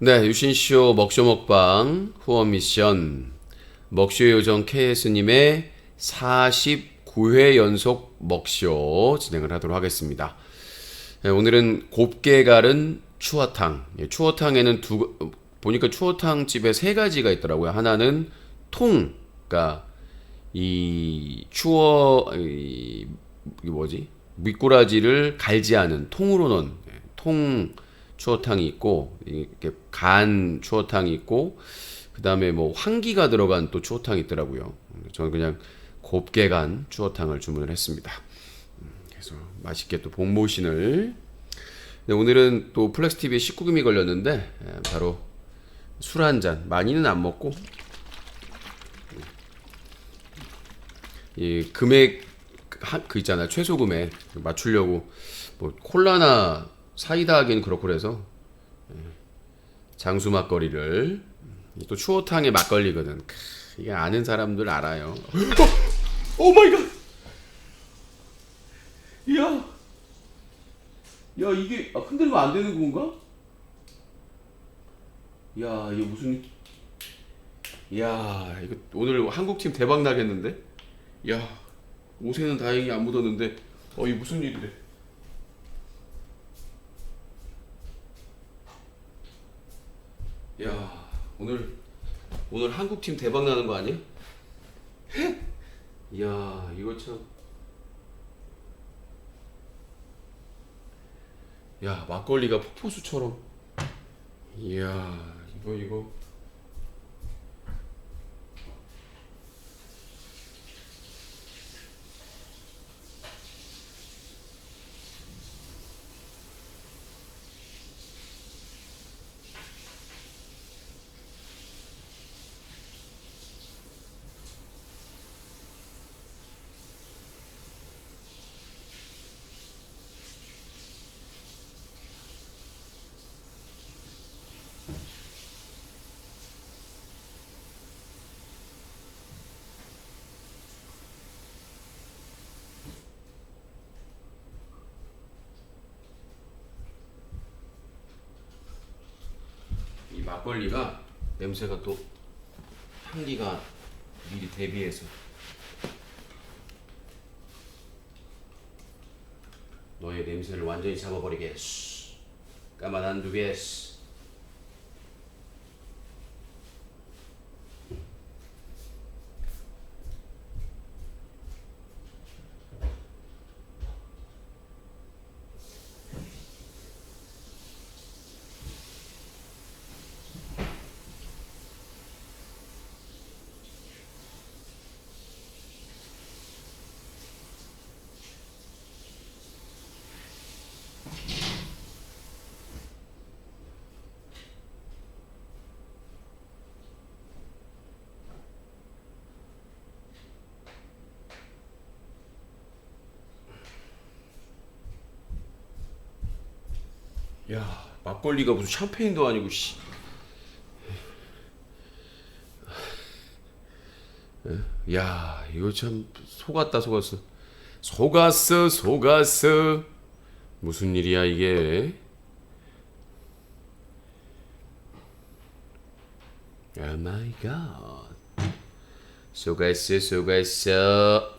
네, 유신쇼 먹쇼 먹방 후원 미션 먹쇼 요정 KS님의 49회 연속 먹쇼 진행을 하도록 하겠습니다. 네, 오늘은 곱게 갈은 추어탕. 예, 추어탕에는 두 보니까 추어탕 집에 세 가지가 있더라고요. 하나는 통, 그러니까 이 추어 이, 이 뭐지 미꾸라지를 갈지 않은 통으로 넣은 예, 통 추어탕이 있고 이렇게 간 추어탕이 있고 그 다음에 뭐 황기가 들어간 또 추어탕이 있더라고요. 저는 그냥 곱게 간 추어탕을 주문을 했습니다. 음, 그래서 맛있게 또 복모신을 네, 오늘은 또 플렉스 TV에 19금이 걸렸는데 예, 바로 술 한 잔 많이는 안 먹고 이 금액 한- 그 있잖아요 최소 금액 맞추려고 뭐 콜라나 사이다 하기는 그렇고 그래서 예, 장수 막걸리를 또 추어탕의 막걸리거든 크, 이게 아는 사람들 알아요 오 마이 갓 이야 야 이게 아, 흔들면 안 되는 건가? 야 이게 무슨 야 이거 오늘 한국팀 대박 나겠는데? 야 옷에는 다행히 안 묻었는데 어 이게 무슨 일이래? 야 오늘 오늘 한국 팀 대박 나는 거 아니야? 야 이거 참. 야 막걸리가 폭포수처럼. 이야 이거 이거. 막걸리가 냄새가 또 향기가 미리 대비해서. 너의 냄새를 완전히 잡아버리겠어 까만 한두 개스 야 막걸리가 무슨 샴페인도 아니고 씨. 야 이거 참 속았다 속았어. 속았어 속았어. 무슨 일이야 이게? 오 마이 갓. 속았어 속았어.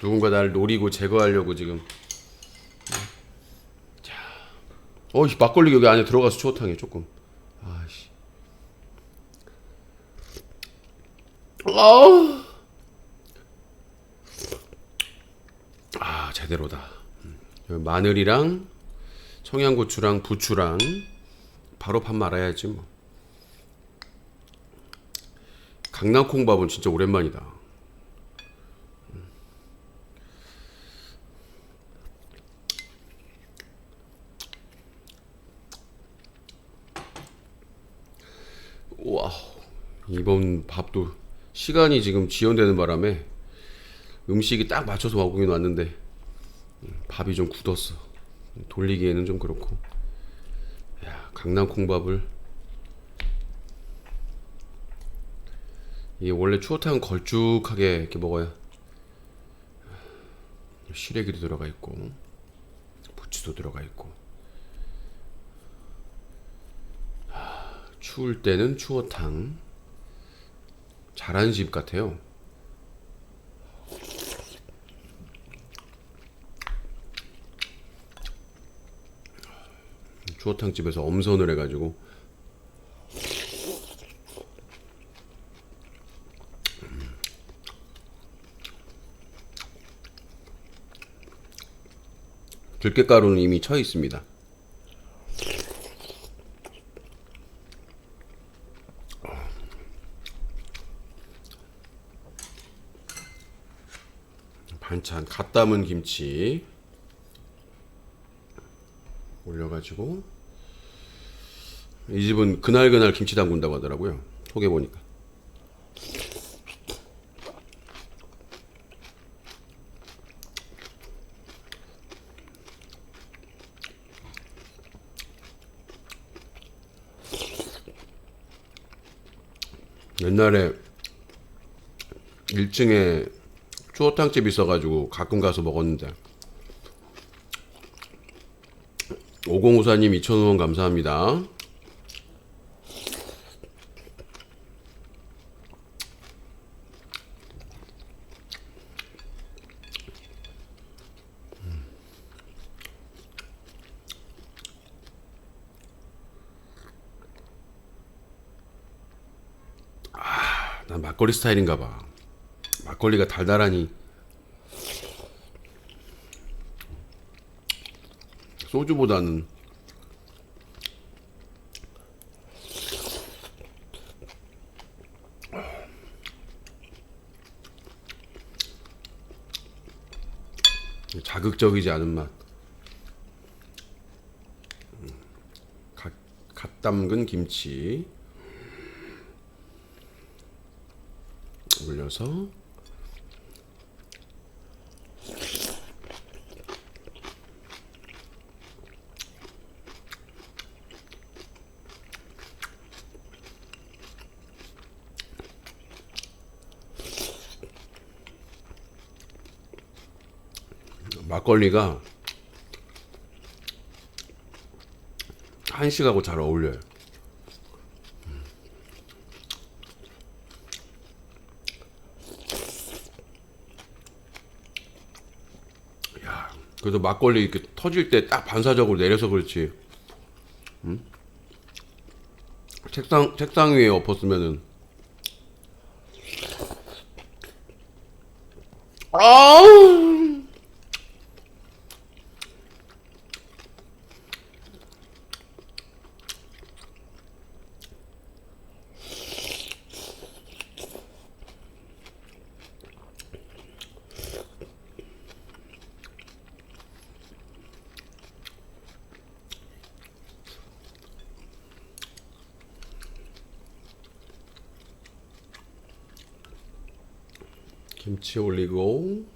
누군가 나를 노리고 제거하려고 지금 자 어이 막걸리 여기 안에 들어가서 추어탕에 조금 아씨 아, 아 제대로다. 음, 마늘이랑 청양고추랑 부추랑 바로 밥 말아야지 뭐. 강낭콩밥은 진짜 오랜만이다. 이번 밥도 시간이 지금 지연되는 바람에 음식이 딱 맞춰서 와보긴 왔는데 밥이 좀 굳었어. 돌리기에는 좀 그렇고. 야, 강남 콩밥을 이게 원래 추어탕 걸쭉하게 이렇게 먹어야 시래기도 들어가 있고 부추도 들어가 있고 아, 추울 때는 추어탕 잘하는 집 같아요. 추어탕 집에서 엄선을 해가지고 들깨가루는 이미 쳐 있습니다. 반찬 갓 담은 김치 올려가지고 이 집은 그날 그날 김치 담근다고 하더라고요. 속에 보니까. 옛날에 1층에 추어탕집 있어가지고 가끔 가서 먹었는데 5054님 2,000원 감사합니다. 아, 난 막걸리 스타일인가 봐. 막걸리가 달달하니 소주보다는 자극적이지 않은 맛. 음, 갓, 갓 담근 김치 올려서 막걸리가 한식하고 잘 어울려요. 야, 그래도 막걸리 이렇게 터질 때 딱 반사적으로 내려서 그렇지. 음? 책상 책상 위에 엎었으면은 아! 김치 올리고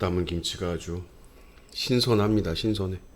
담은 김치가 아주 신선합니다. 신선해.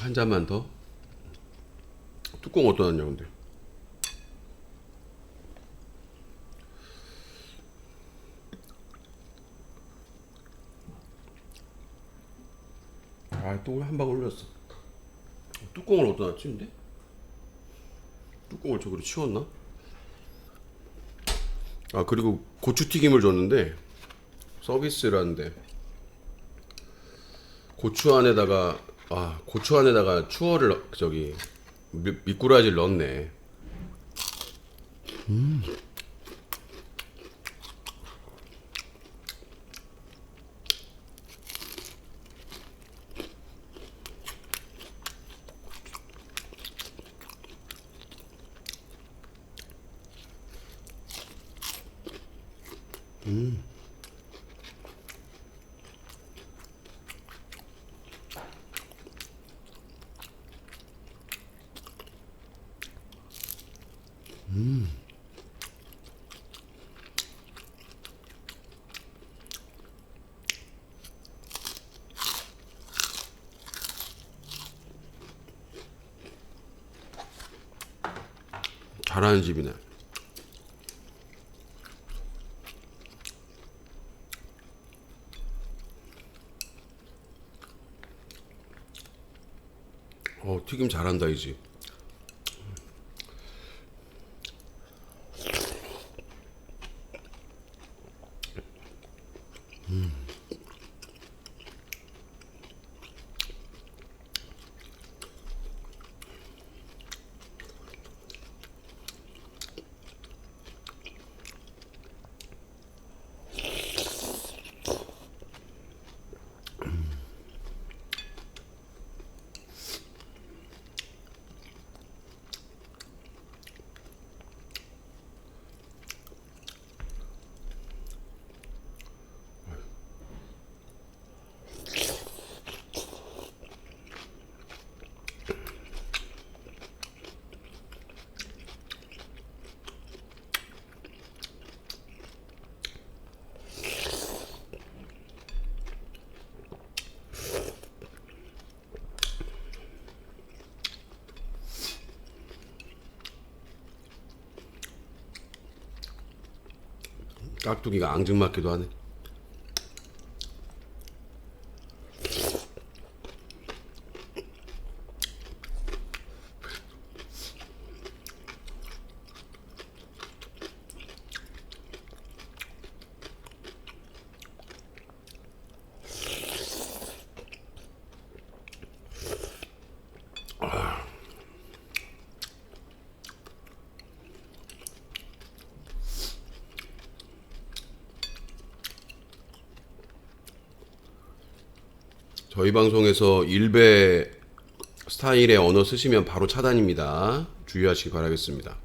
한 잔만 더. 뚜껑 놨냐 근데. 아, 또 한 방울 흘렸어. 뚜껑을 어디다 놨지 근데? 뚜껑을 저기로 치웠나? 아 그리고 고추튀김을 줬는데 서비스라는데 고추 안에다가 아 고추 안에다가 추어를 넣- 저기 미, 미꾸라지를 넣었네. 잘하는 집이네. 어 튀김 잘한다 이 집. 깍두기가 앙증맞기도 하네. 저희 방송에서 일베 스타일의 언어 쓰시면 바로 차단입니다. 주의하시기 바라겠습니다.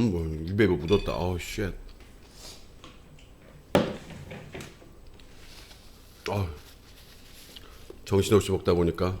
음, 뭐, 입에 뭐 묻었다. 아, 쉣. 아 정신없이 먹다 보니까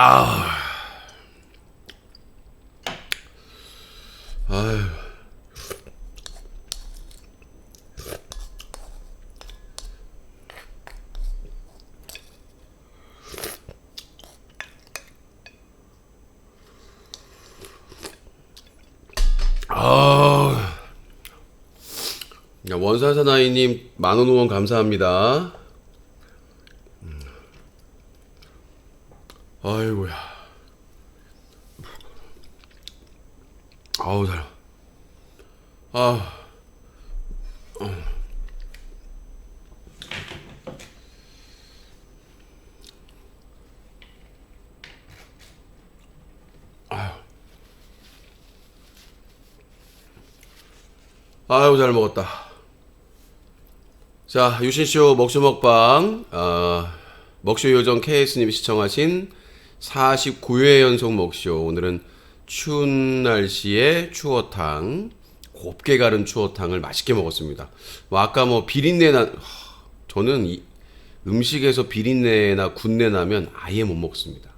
아유. 아. 야, 원사사나이님 만원 후원 감사합니다. 아이고야. 아우 잘. 아. 아유 잘 먹었다. 자 유신쇼 먹쇼 먹방 어, 먹쇼 요정 KS님이 시청하신 49회 연속 먹쇼 오늘은 추운 날씨에 추어탕 곱게 가른 추어탕을 맛있게 먹었습니다. 뭐 아까 뭐 비린내 나 하, 저는 이 음식에서 비린내나 군내 나면 아예 못 먹습니다.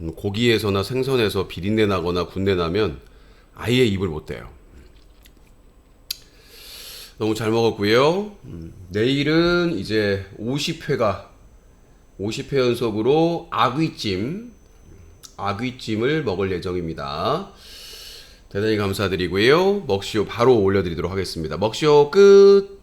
음, 고기에서나 생선에서 비린내 나거나 군내 나면 아예 입을 못 대요. 너무 잘 먹었고요. 음, 내일은 이제 50회가 50회 연속으로 아귀찜 아귀찜을 먹을 예정입니다. 대단히 감사드리고요. 먹쇼 바로 올려드리도록 하겠습니다. 먹쇼 끝.